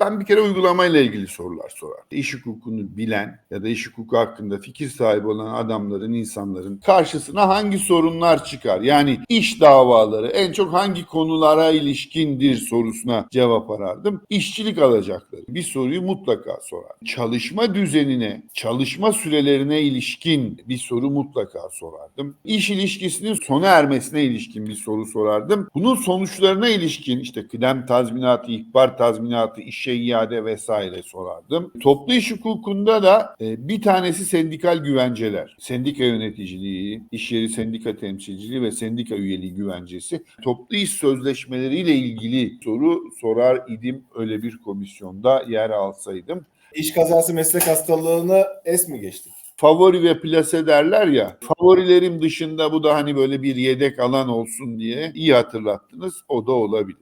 Ben bir kere uygulamayla ilgili sorular sorardım. İş hukukunu bilen ya da iş hukuku hakkında fikir sahibi olan adamların, insanların karşısına hangi sorunlar çıkar? Yani iş davaları en çok hangi konulara ilişkindir sorusuna cevap arardım. İşçilik alacakları bir soruyu mutlaka sorardım. Çalışma düzenine, çalışma sürelerine ilişkin bir soru mutlaka sorardım. İş ilişkisinin sona ermesine ilişkin bir soru sorardım. Bunun sonuçlarına ilişkin işte kıdem tazminatı, ihbar tazminatı, işe iade vesaire sorardım. Toplu iş hukukunda da e, bir tanesi sendikal güvenceler. Sendika yöneticiliği, iş yeri sendika temsilciliği ve sendika üyeliği güvencesi. Toplu iş sözleşmeleriyle ilgili soru sorar idim öyle bir komisyonda yer alsaydım. İş kazası meslek hastalığını es mi geçtik? favori ve plase derler ya. Favorilerim dışında bu da hani böyle bir yedek alan olsun diye iyi hatırlattınız. O da olabilir.